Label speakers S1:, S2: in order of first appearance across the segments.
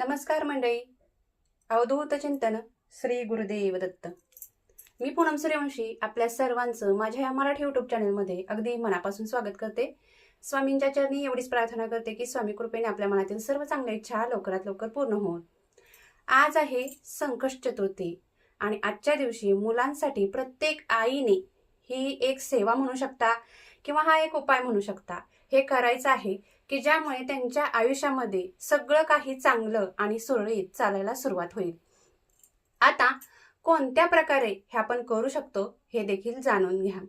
S1: नमस्कार मंडळी. अवधूत चिंतन श्री गुरुदेव दत्त. मी पूनम सूर्यवंशी आपल्या सर्वांचं माझ्या या मराठी युट्यूब चॅनलमध्ये अगदी मनापासून स्वागत करते. स्वामींच्या चरणी एवढीच प्रार्थना करते की स्वामी कृपेने आपल्या मनातील सर्व चांगल्या इच्छा लवकरात लवकर पूर्ण होत आज आहे संकष्ट चतुर्थी आणि आजच्या दिवशी मुलांसाठी प्रत्येक आईने ही एक सेवा म्हणू शकता किंवा हा एक उपाय म्हणू शकता. हे करायचं आहे की ज्यामुळे त्यांच्या आयुष्यामध्ये सगळं काही चांगलं आणि सुरळीत चालायला सुरुवात होईल. आता कोणत्या प्रकारे हे आपण करू शकतो हे देखील जाणून घ्या.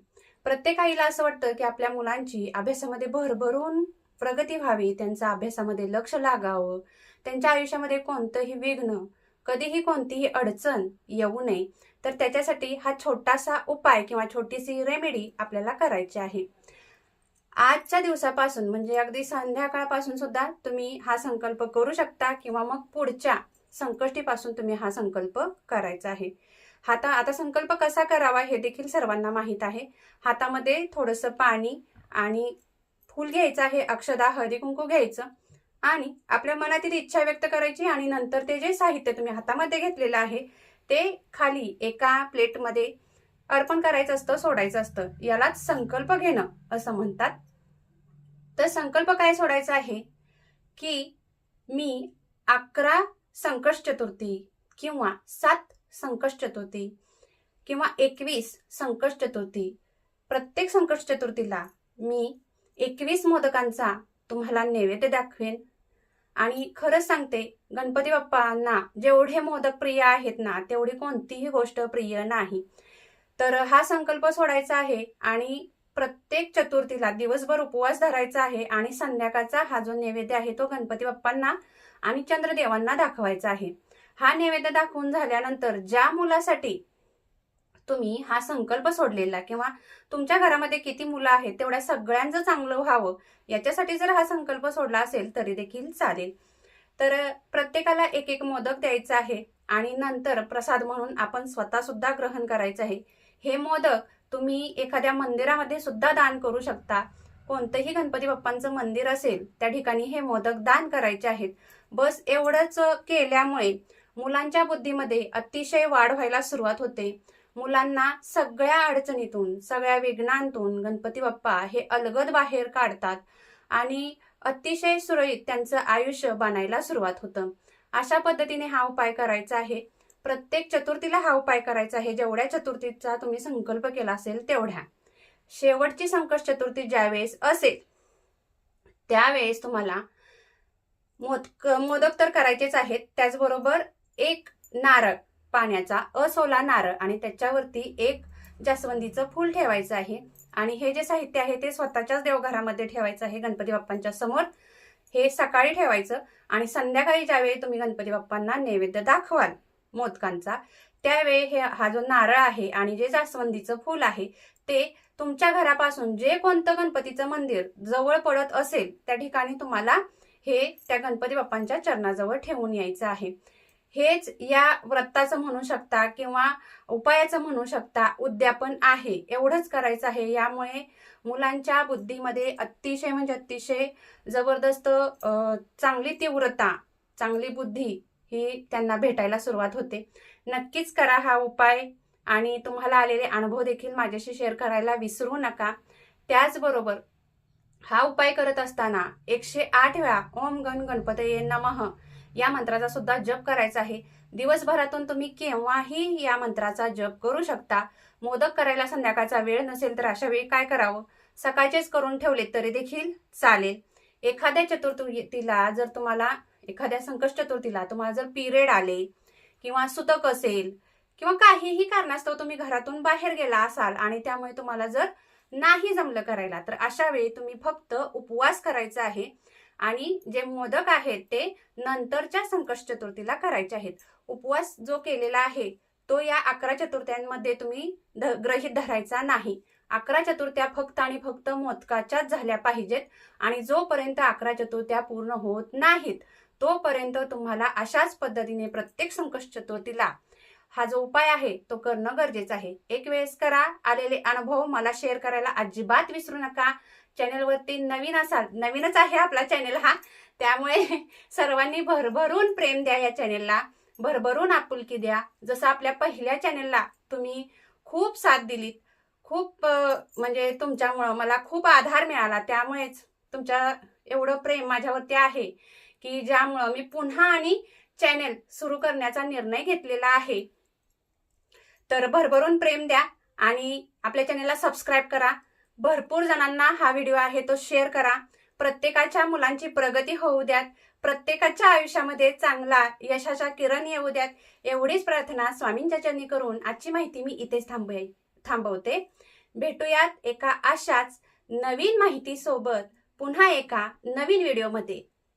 S1: प्रत्येक आईला असं वाटतं की आपल्या मुलांची अभ्यासामध्ये भरभरून प्रगती व्हावी त्यांचा अभ्यासामध्ये लक्ष लागावं त्यांच्या आयुष्यामध्ये कोणतंही विघ्न कधीही कोणतीही अडचण येऊ नये तर त्याच्यासाठी हा छोटासा उपाय किंवा छोटीशी रेमेडी आपल्याला करायची आहे. आजच्या दिवसापासून म्हणजे अगदी संध्याकाळपासून सुद्धा तुम्ही हा संकल्प करू शकता किंवा मग पुढच्या संकष्टीपासून तुम्ही हा संकल्प करायचा आहे. हाता आता संकल्प कसा करावा हे देखील सर्वांना माहीत आहे. हातामध्ये थोडंसं पाणी आणि फूल घ्यायचं आहे अक्षदा हळदी कुंकू घ्यायचं आणि आपल्या मनातील इच्छा व्यक्त करायची आणि नंतर ते जे साहित्य तुम्ही हातामध्ये घेतलेलं आहे ते खाली एका प्लेटमध्ये अर्पण करायचं असतं सोडायचं असतं. यालाच संकल्प घेणं असं म्हणतात. तर संकल्प काय सोडायचा आहे? की मी अकरा संकष्ट चतुर्थी किंवा सात संकष्ट चतुर्थी किंवा एकवीस संकष्ट चतुर्थी प्रत्येक संकष्ट चतुर्थीला मी एकवीस मोदकांचा तुम्हाला नैवेद्य दाखवेन. आणि खरंच सांगते गणपती बाप्पांना जेवढे मोदक प्रिय आहेत ना तेवढी कोणतीही गोष्ट प्रिय नाही. तर हा संकल्प सोडायचा आहे आणि प्रत्येक चतुर्थीला दिवसभर उपवास धरायचा आहे आणि संध्याकाळचा हा जो नैवेद्य आहे तो गणपती बाप्पांना आणि चंद्रदेवांना दाखवायचा आहे. हा नैवेद्य दाखवून झाल्यानंतर ज्या मुलासाठी तुम्ही हा संकल्प सोडलेला किंवा तुमच्या घरामध्ये किती मुलं आहेत तेवढ्या सगळ्यांचं चांगलं व्हावं याच्यासाठी जर हा संकल्प सोडला असेल तरी देखील चालेल. तर प्रत्येकाला एक एक मोदक द्यायचा आहे आणि नंतर प्रसाद म्हणून आपण स्वतः सुद्धा ग्रहण करायचं आहे. हे मोदक तुम्ही एखाद्या मंदिरामध्ये सुद्धा दान करू शकता. कोणतंही गणपती बाप्पांचं मंदिर असेल त्या ठिकाणी हे मोदक दान करायचे आहेत. बस एवढंच केल्यामुळे मुलांच्या बुद्धीमध्ये अतिशय वाढ व्हायला सुरुवात होते. मुलांना सगळ्या अडचणीतून सगळ्या विघ्नांतून गणपती बाप्पा हे अलगद बाहेर काढतात आणि अतिशय सुरळीत त्यांचं आयुष्य बनायला सुरुवात होतं. अशा पद्धतीने हा उपाय करायचा आहे. प्रत्येक चतुर्थीला हा उपाय करायचा आहे. जेवढ्या चतुर्थीचा तुम्ही संकल्प केला असेल तेवढ्या. शेवटची संकट चतुर्थी ज्यावेळेस असेल त्यावेळेस तुम्हाला मोदक मोदक तर करायचेच आहेत. त्याचबरोबर एक नारळ पाण्याचा असोला नारळ आणि त्याच्यावरती एक जास्वंदीचं फूल ठेवायचं आहे. आणि हे जे साहित्य आहे ते स्वतःच्याच देवघरामध्ये ठेवायचं आहे गणपती बाप्पांच्या समोर. हे सकाळी ठेवायचं आणि संध्याकाळी ज्यावेळी तुम्ही गणपती बाप्पांना नैवेद्य दाखवाल मोदकांचा. त्यावेळी हे हा जो नारळ आहे आणि जे जास्वंदीचं फूल आहे ते तुमच्या घरापासून जे कोणतं गणपतीचं मंदिर जवळ पडत असेल त्या ठिकाणी तुम्हाला हे त्या गणपती बाप्पांच्या चरणाजवळ ठेवून यायचं आहे. हेच या व्रताचं म्हणू शकता किंवा उपायाचं म्हणू शकता उद्यापन आहे एवढंच करायचं आहे. यामुळे मुलांच्या बुद्धीमध्ये अतिशय म्हणजे अतिशय जबरदस्त चांगली तीव्रता चांगली बुद्धी ही त्यांना भेटायला सुरुवात होते. नक्कीच करा हा उपाय आणि तुम्हाला आलेले अनुभव देखील माझ्याशी शेअर करायला विसरू नका. त्याचबरोबर हा उपाय करत असताना एकशे आठ वेळा ओम गण गणपतये नमः या मंत्राचा सुद्धा जप करायचा आहे. दिवसभरातून तुम्ही केव्हाही या मंत्राचा जप करू शकता. मोदक करायला संध्याकाळचा वेळ नसेल तर अशा वेळी काय करावं? सकाळचेच करून ठेवले तरी देखील चालेल. एखाद्या चतुर्थीला जर तुम्हाला एखाद्या संकष्ट चतुर्थीला तुम्हाला जर पिरियड आले किंवा सुतक असेल किंवा काहीही कारणास्तव तुम्ही घरातून बाहेर गेला असाल आणि त्यामुळे तुम्हाला जर नाही जमलं करायला तर अशा वेळी तुम्ही फक्त उपवास करायचा आहे आणि जे मोदक आहेत ते नंतरच्या संकष्ट चतुर्थीला करायचे आहेत. उपवास जो केलेला आहे तो या अकरा चतुर्थ्यांमध्ये तुम्ही ध- धरायचा नाही. अकरा चतुर्थ्या फक्त आणि फक्त मोदकाच्याच झाल्या पाहिजेत आणि जोपर्यंत अकरा चतुर्थ्या पूर्ण होत नाहीत तोपर्यंत तुम्हाला अशाच पद्धतीने प्रत्येक संकष्ट चतुर्थीला हा जो उपाय आहे तो करणं गरजेचं आहे. एक वेळेस करा आलेले अनुभव मला शेअर करायला अजिबात विसरू नका. चॅनेलवरती नवीन असाल नवीनच आहे आपला चॅनेल हा. त्यामुळे सर्वांनी भरभरून प्रेम द्या या चॅनेलला भरभरून आपुलकी द्या. जसं आपल्या पहिल्या चॅनेलला तुम्ही खूप साथ दिलीत खूप म्हणजे तुमच्यामुळं मला खूप आधार मिळाला. त्यामुळेच तुमच्या एवढं प्रेम माझ्यावरती आहे. की ज्यामुळं मी पुन्हा आणि चॅनेल सुरू करण्याचा निर्णय घेतलेला आहे. तर भरभरून प्रेम द्या आणि आपल्या चॅनेलला सबस्क्राईब करा. भरपूर जणांना हा व्हिडिओ आहे तो शेअर करा. प्रत्येकाच्या मुलांची प्रगती होऊ द्यात. प्रत्येकाच्या आयुष्यामध्ये चांगला यशाच्या किरण येऊ द्यात. एवढीच प्रार्थना स्वामींच्या चरणी करून आजची माहिती मी इथेच थांबवे थांबवते. भेटूयात एका अशाच नवीन माहितीसोबत पुन्हा एका नवीन व्हिडिओमध्ये